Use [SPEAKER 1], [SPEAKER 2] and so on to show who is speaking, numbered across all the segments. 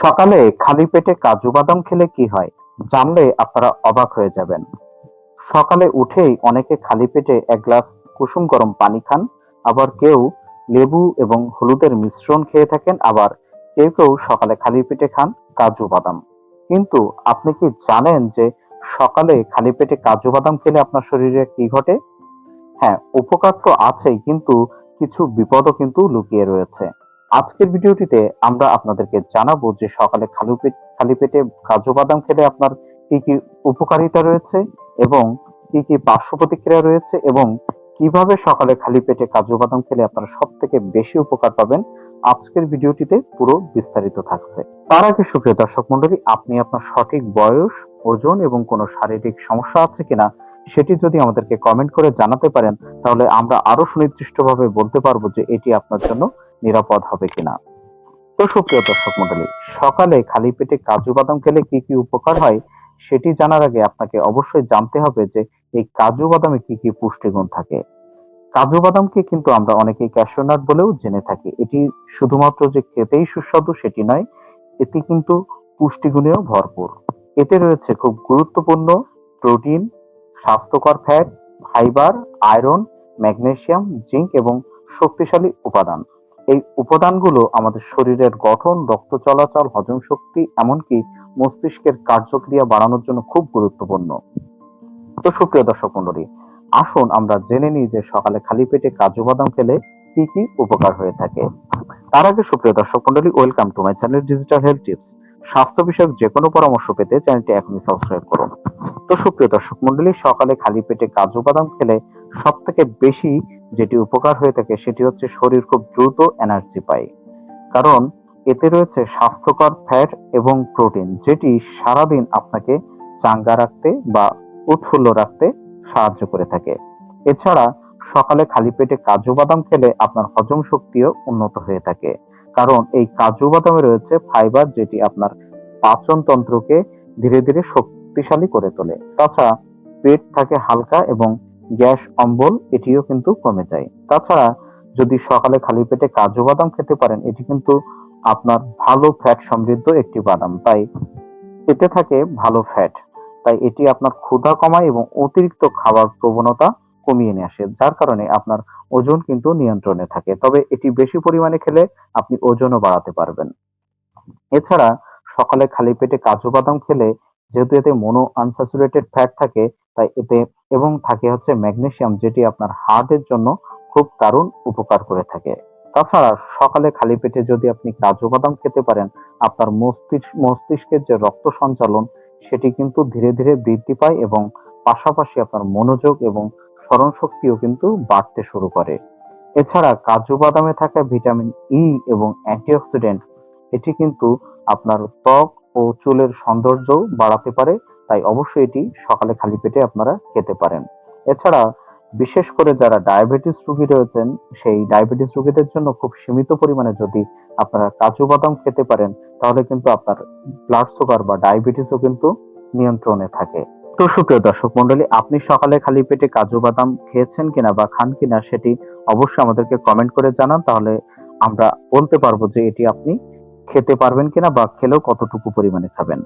[SPEAKER 1] সকালে খালি পেটে কাজু বাদাম খেলে কি হয় জানলে আপনারা অবাক হয়ে যাবেন। সকালে উঠেই অনেকে খালি পেটে এক গ্লাস কুসুম গরম পানি খান, আবার কেউ লেবু এবং হলুদের মিশ্রণ খেয়ে থাকেন, আবার কেউ কেউ সকালে খালি পেটে খান কাজু বাদাম। কিন্তু আপনি কি জানেন যে সকালে খালি পেটে কাজু বাদাম খেলে আপনার শরীরে কি ঘটে? হ্যাঁ উপকার তো আছেই, কিন্তু কিছু বিপদও কিন্তু লুকিয়ে রয়েছে। আজকের ভিডিওটিতে আমরা আপনাদেরকে জানাব যে সকালে খালি পেট, খালি পেটে কাজু বাদাম খেলে আপনার কি কি উপকারিতা রয়েছে এবং কি কি পার্শ্ব প্রতিক্রিয়া রয়েছে এবং কীভাবে সকালে খালি পেটে কাজু বাদাম খেলে আপনারা সব থেকে বেশি উপকার পাবেন, আজকের ভিডিওটিতে পুরো বিস্তারিত থাকছে। তার আগে সুপ্রিয় দর্শক মন্ডলী আপনি আপনার সঠিক বয়স, ওজন এবং কোনো শারীরিক সমস্যা আছে কিনা সেটি যদি আমাদেরকে কমেন্ট করে জানাতে পারেন, তাহলে আমরা আরও সুনির্দিষ্টভাবে বলতে পারব যে এটি আপনার জন্য নিরাপদ হবে কিনা? তো সুপ্রিয় দর্শক মন্ডলী সকালে খালি পেটে কাজু বাদাম খেলে কি কি উপকার হয় সেটি জানার আগে আপনাকে অবশ্যই জানতে হবে যে এই কাজু বাদামে কি কি পুষ্টিগুণ থাকে। কাজু বাদামকে কিন্তু আমরা অনেকেই ক্যাশনাট বলেও জেনে থাকি। এটি শুধুমাত্র যে খেতেই সুস্বাদু সেটি নয় এটি কিন্তু পুষ্টিগুণেও ভরপুর। এতে রয়েছে খুব গুরুত্বপূর্ণ প্রোটিন, স্বাস্থ্যকর fat, fibre, iron magnesium zinc এবং শক্তিশালী উপাদান। এই উপাদানগুলো আমাদের শরীরের গঠন, রক্ত চলাচল, হজম শক্তি, এমনকি মস্তিষ্কের কার্যক্রিয়া বাড়ানোর জন্য খুব গুরুত্বপূর্ণ। তো সুপ্রিয় দর্শক মন্ডলী আসুন আমরা জেনে নিই যে সকালে খালি পেটে কাজু বাদাম খেলে কি কি উপকার হয়ে থাকে। তার আগে সুপ্রিয় দর্শক মন্ডলী welcome to my channel digital health tips. স্বাস্থ্য বিষয়ক যে কোনো পরামর্শ পেতে চ্যানেলটি এখনই সাবস্ক্রাইব করুন। তো সুপ্রিয় দর্শক মন্ডলী সকালে খালি পেটে কাজু বাদাম খেলে সব থেকে বেশি যেটি উপকার হয়ে থাকে, সেটি হচ্ছে শরীর খুব দ্রুত এনার্জি পায়। কারণ এতে রয়েছে স্বাস্থ্যকর ফ্যাট এবং প্রোটিন যেটি সারাদিন আপনাকে চাঙ্গা রাখতে বা উৎফুল্ল রাখতে সাহায্য করে থাকে। এছাড়া সকালে খালি পেটে কাজু বাদাম খেলে আপনার হজম শক্তিও উন্নত হয়ে থাকে। কারণ এই কাজু বাদামে রয়েছে ফাইবার যেটি আপনার পাচন তন্ত্রকে ধীরে ধীরে শক্তিশালী করে তোলে। তাছাড়া পেট থাকে হালকা এবং গ্যাস, অম্বল, এটিও কিন্তু কমে যায়। তাছাড়া যদি সকালে খালি পেটে কাজু বাদাম খেতে পারেন, এটি কিন্তু আপনার ভালো ফ্যাট সমৃদ্ধ একটি বাদাম। তাই এতে থাকে ভালো ফ্যাট তাই এটি আপনার ক্ষুধা কমায় এবং অতিরিক্ত খাবার প্রবণতা কমিয়ে নিয়ে আসে, যার কারণে আপনার ওজন কিন্তু নিয়ন্ত্রণে থাকে। তবে এটি বেশি পরিমাণে খেলে আপনি ওজনও বাড়াতে পারবেন। এছাড়া সকালে খালি পেটে কাজু বাদাম খেলে যেহেতু এতে মোনো আনস্যাচুরেটেড ফ্যাট থাকে, তাই এতে এবং থাকে হচ্ছে ম্যাগনেশিয়াম যেটি আপনার হার্টের জন্য খুব দারুণ উপকার করে থাকে। তাছাড়া সকালে খালি পেটে যদি আপনি কাজু বাদাম খেতে পারেন, আপনার মস্তিষ্ক, মস্তিষ্কের যে রক্ত সঞ্চালন, সেটি কিন্তু ধীরে ধীরে বৃদ্ধি পায় এবং পাশাপাশি আপনার মনোযোগ এবং স্মরণ শক্তিও কিন্তু বাড়তে শুরু করে। এছাড়া কাজু বাদামে থাকা ভিটামিন ই এবং অ্যান্টিঅক্সিডেন্ট এটি কিন্তু আপনার ত্বক ও চুলের সৌন্দর্য বাড়াতে পারে, তাই অবশ্যই এটি সকালে খালি পেটে আপনারা খেতে পারেন। এছাড়া বিশেষ করে যারা ডায়াবেটিস রোগী রয়েছেন, সেই ডায়াবেটিস রোগীদের জন্য খুব সীমিত পরিমাণে যদি আপনারা কাজু বাদাম খেতে পারেন, তাহলে কিন্তু আপনার ব্লাড সুগার বা ডায়াবেটিসও কিন্তু নিয়ন্ত্রণে থাকে। তো সুপ্রিয় দর্শক মন্ডলী আপনি সকালে খালি পেটে কাজু বাদাম খেয়েছেন কিনা বা খান কিনা, সেটি অবশ্যই আমাদেরকে কমেন্ট করে জানান, তাহলে আমরা বলতে পারব যে এটি আপনি খেতে পারবেন কিনা বা খেলেও কতটুকু পরিমাণে খাবেন?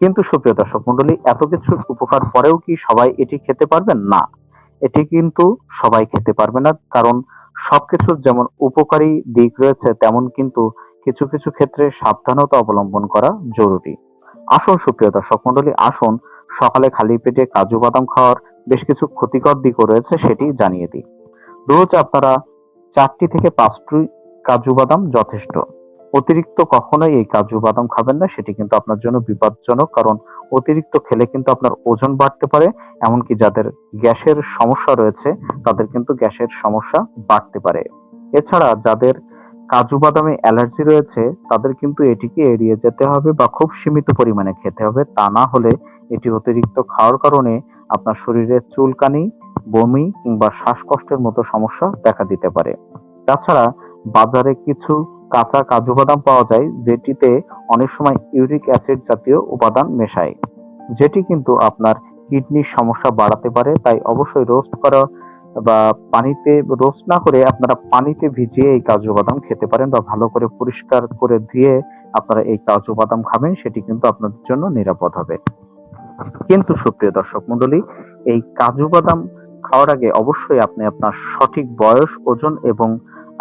[SPEAKER 1] কিন্তু সুপ্রিয় দর্শক মন্ডলী এত কিছুর উপকার পরেও কি সবাই এটি খেতে পারবেন? না। এটি কিন্তু সবাই খেতে পারবে না, কারণ সবকিছুর যেমন উপকারী দিক রয়েছে, তেমন কিন্তু কিছু কিছু ক্ষেত্রে সাবধানতা অবলম্বন করা জরুরি। আসুন সুপ্রিয় দর্শক মন্ডলী আসুন সকালে খালি পেটে কাজু বাদাম খাওয়ার বেশ কিছু ক্ষতিকর দিকও রয়েছে, সেটি জানিয়ে দিই। রোজ আপনারা চারটি থেকে পাঁচটি কাজু বাদাম যথেষ্ট। অতিরিক্ত কখনোই এই কাজু বাদাম খাবেন না, সেটি কিন্তু আপনার জন্য বিপজ্জনক, কারণ অতিরিক্ত খেলে কিন্তু আপনার ওজন বাড়তে পারে, এমনকি যাদের গ্যাসের সমস্যা রয়েছে, তাদের কিন্তু গ্যাসের সমস্যা বাড়তে পারে। এছাড়া যাদের কাজু বাদামে অ্যালার্জি রয়েছে, তাদের কিন্তু এটিকে এড়িয়ে যেতে হবে বা খুব সীমিত পরিমাণে খেতে হবে, তা না হলে এটি অতিরিক্ত খাওয়ার কারণে আপনার শরীরে চুলকানি, বমি কিংবা শ্বাসকষ্টের মতো সমস্যা দেখা দিতে পারে। তাছাড়া বাজারে কিছু কাঁচা কাজু বাদাম পাওয়া যায়, যেটিতে অনেক সময় ইউরিক অ্যাসিড জাতীয় উপাদান মেশায়। যেটি কিন্তু আপনার কিডনির সমস্যা বাড়াতে পারে, তাই অবশ্যই রোস্ট করা বা পানিতে রোস্ট না করে আপনারা পানিতে ভিজিয়ে এই কাজু বাদাম খেতে পারেন বা ভালো করে পরিষ্কার করে ধুয়ে আপনারা এই কাজু বাদাম খাবেন, সেটি কিন্তু আপনাদের জন্য নিরাপদ হবে। কিন্তু সুপ্রিয় দর্শক মণ্ডলী, এই কাজু বাদাম খাওয়ার আগে অবশ্যই আপনি আপনার সঠিক বয়স, ওজন এবং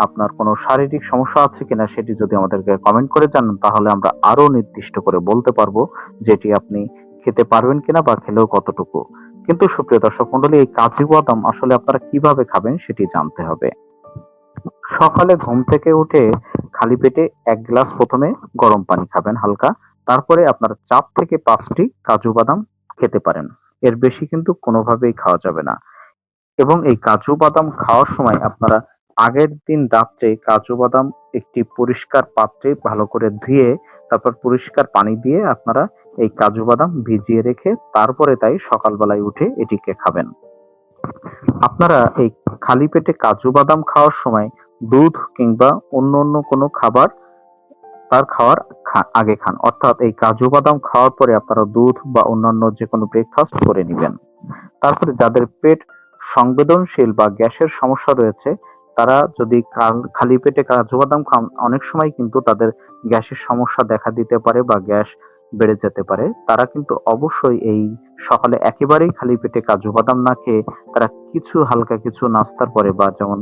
[SPEAKER 1] আপনার কোনো শারীরিক সমস্যা আছে কিনা সেটি যদি আমাদেরকে কমেন্ট করে জানান, তাহলে আমরা আরও নির্দিষ্ট করে বলতে পারব যেটি আপনি খেতে পারবেন কিনা বা খেলেও কতটুকু। কিন্তু সুপ্রিয় দর্শক মন্ডলী এই কাজু বাদাম আসলে আপনারা কীভাবে খাবেন সেটি জানতে হবে। সকালে ঘুম থেকে উঠে খালি পেটে এক গ্লাস প্রথমে গরম পানি খাবেন হালকা, তারপরে আপনার চার থেকে পাঁচটি কাজু বাদাম খেতে পারেন। এর বেশি কিন্তু কোনোভাবেই খাওয়া যাবে না। এবং এই কাজু বাদাম খাওয়ার সময় আপনারা আগের দিন রাত্রে কাজু বাদাম একটি পরিষ্কার পাত্রে ভালো করে ধুয়ে, তারপর পরিষ্কার পানি দিয়ে আপনারা এই কাজু বাদাম ভিজিয়ে রেখে তারপরে তাই সকালবেলায় উঠে এটিকে খাবেন। আপনারা এই খালি পেটে কাজু বাদাম খাওয়ার সময় দুধ কিংবা অন্য অন্য কোনো খাবার তার খাওয়ার আগে খান। অর্থাৎ এই কাজু বাদাম খাওয়ার পরে আপনারা দুধ বা অন্যান্য যে কোনো ব্রেকফাস্ট করে নেবেন। তারপরে যাদের পেট সংবেদনশীল বা গ্যাসের সমস্যা রয়েছে তারা যদি খালি পেটে কাজু বাদাম খান, অনেক সময় কিন্তু তাদের গ্যাসের সমস্যা দেখা দিতে পারে বা গ্যাস বেড়ে যেতে পারে। তারা কিন্তু অবশ্যই এই সকালে একেবারেই খালি পেটে কাজু বাদাম না খেয়ে তারা কিছু হালকা কিছু নাস্তার পরে বা যেমন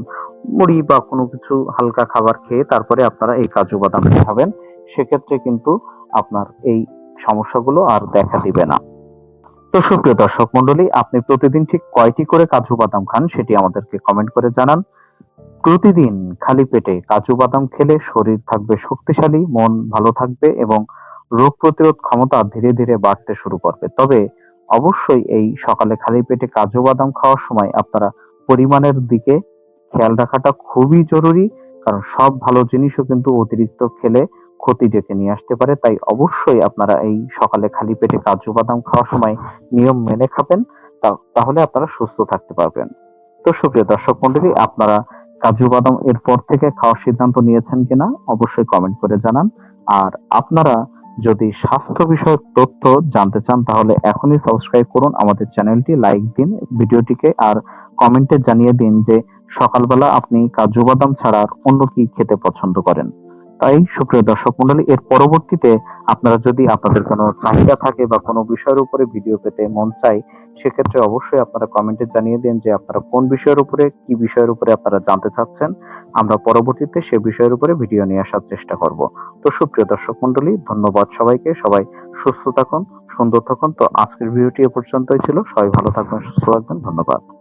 [SPEAKER 1] মুড়ি বা কোনো কিছু হালকা খাবার খেয়ে তারপরে আপনারা এই কাজু বাদাম খাবেন। সেক্ষেত্রে কিন্তু আপনার এই সমস্যাগুলো আর দেখা দিবে না। তো সুপ্রিয় দর্শক মন্ডলী আপনি প্রতিদিন ঠিক কয়টি করে কাজু বাদাম খান সেটি আমাদেরকে কমেন্ট করে জানান। প্রতিদিন খালি পেটে কাজু বাদাম খেলে শরীর থাকবে শক্তিশালী, মন ভালো থাকবে এবং রোগ প্রতিরোধ ক্ষমতা ধীরে ধীরে বাড়তে শুরু করবে। তবে অবশ্যই এই সকালে খালি পেটে কাজু বাদাম খাওয়ার সময় আপনারা পরিমাণের দিকে খেয়াল রাখাটা খুবই জরুরি, কারণ সব ভালো জিনিসও কিন্তু অতিরিক্ত খেলে ক্ষতি ডেকে নিয়ে আসতে পারে। তাই অবশ্যই আপনারা এই সকালে খালি পেটে কাজু বাদাম খাওয়ার সময় নিয়ম মেনে খাবেন তাহলে আপনারা সুস্থ থাকতে পারবেন। তো সুপ্রিয় দর্শক মন্ডলী, আপনারা কাজু বাদাম এরপর থেকে খাওয়ার সিদ্ধান্ত নিয়েছেন কিনা অবশ্যই কমেন্ট করে জানান। আর আপনারা যদি স্বাস্থ্য বিষয়ক তথ্য জানতে চান, তাহলে এখনই সাবস্ক্রাইব করুন আমাদের চ্যানেলটি লাইক দিন ভিডিওটিকে, আর কমেন্টে জানিয়ে দিন যে সকালবেলা আপনি কাজু বাদাম ছাড়া অন্য কি খেতে পছন্দ করেন। তাই সুপ্রিয় দর্শক মন্ডলী এর পরবর্তীতে আপনারা যদি আপনাদের কোনো চাহিদা থাকে বা কোনো বিষয়ের উপরে ভিডিও পেতে মন চাই সেক্ষেত্রে অবশ্যই আপনারা কমেন্টে জানিয়ে দিন যে আপনারা কোন বিষয়ের উপরে, কি বিষয়ের উপরে আপনারা জানতে চাচ্ছেন। আমরা পরবর্তীতে সে বিষয়ের উপরে ভিডিও নিয়ে আসার চেষ্টা করব। তো সুপ্রিয় দর্শক মন্ডলী ধন্যবাদ সবাইকে। সবাই সুস্থ থাকুন, সুন্দর থাকুন। তো আজকের ভিডিওটি এ পর্যন্তই ছিল। সবাই ভালো থাকবেন, সুস্থ থাকবেন। ধন্যবাদ।